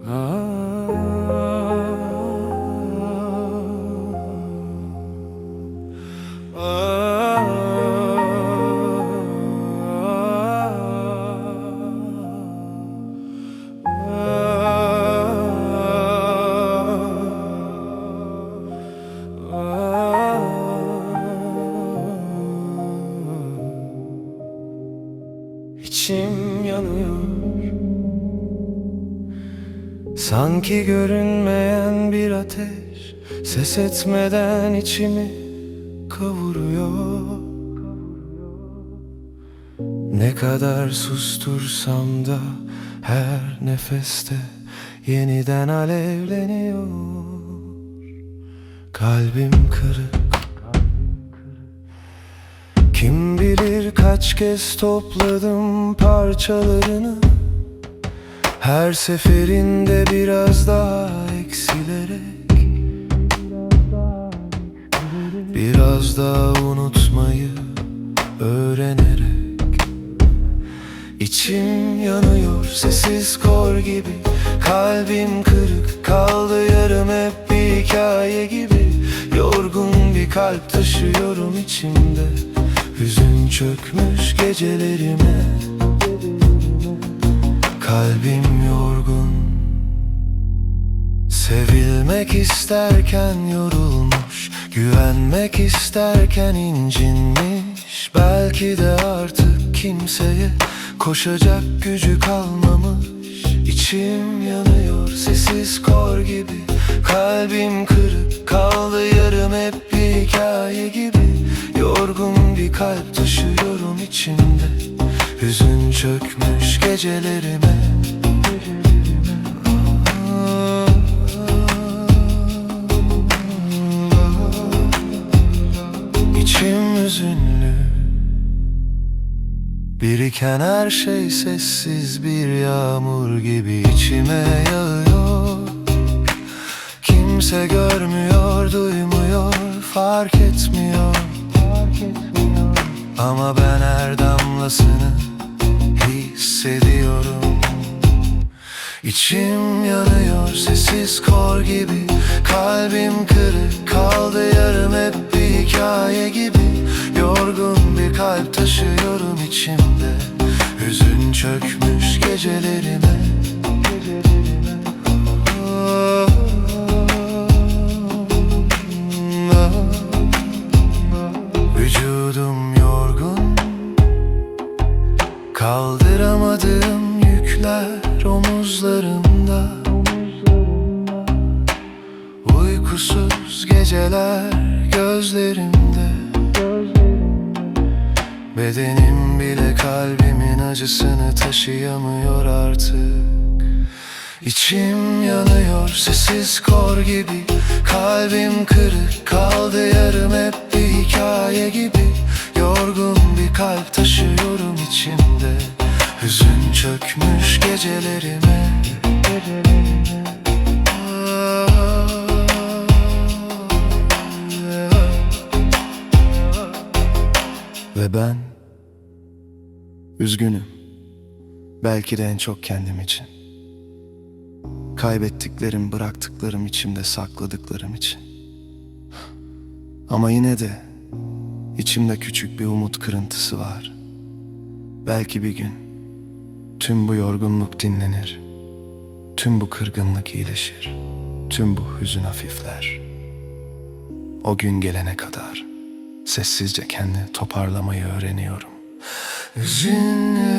İçim yanıyor Sanki görünmeyen bir ateş Ses etmeden içimi kavuruyor. Ne kadar sustursam da her nefeste yeniden alevleniyor. Kalbim kırık. Kim bilir kaç kez topladım parçalarını Her seferinde biraz daha eksilerek Biraz daha unutmayı öğrenerek İçim yanıyor sessiz kor gibi. Kalbim kırık kaldı yarım hep bir hikaye gibi. Yorgun bir kalp taşıyorum içimde. Hüzün çökmüş gecelerime Kalbim yorgun. Sevilmek isterken yorulmuş Güvenmek isterken incinmiş. Belki de artık kimseye Koşacak gücü kalmamış. İçim yanıyor sessiz kor gibi. Kalbim kırık kaldı yarım hep bir hikaye gibi. Yorgun bir kalp taşıyorum içimde Hüzün çökmüş gecelerime. İçim hüzünlü. Biriken her şey sessiz bir yağmur gibi içime yağıyor. Kimse görmüyor, duymuyor, fark etmiyor Ama ben her damlasını hissediyorum. İçim yanıyor sessiz kor gibi. Kalbim kırık kaldı yarım hep bir hikaye gibi. Yorgun bir kalp taşıyorum içimde. Hüzün çökmüş gecelerime geceler gözlerimde. Bedenim bile kalbimin acısını taşıyamıyor artık. İçim yanıyor sessiz kor gibi. Kalbim kırık kaldı yarım hep bir hikaye gibi. Yorgun bir kalp taşıyorum içimde. Hüzün çökmüş gecelerime Ve ben Üzgünüm Belki de en çok kendim için Kaybettiklerim, bıraktıklarım içimde sakladıklarım için. Ama yine de içimde küçük bir umut kırıntısı var. Belki bir gün tüm bu yorgunluk dinlenir. Tüm bu kırgınlık iyileşir. Tüm bu hüzün hafifler. O gün gelene kadar sessizce kendi toparlamayı öğreniyorum. Hüzünlü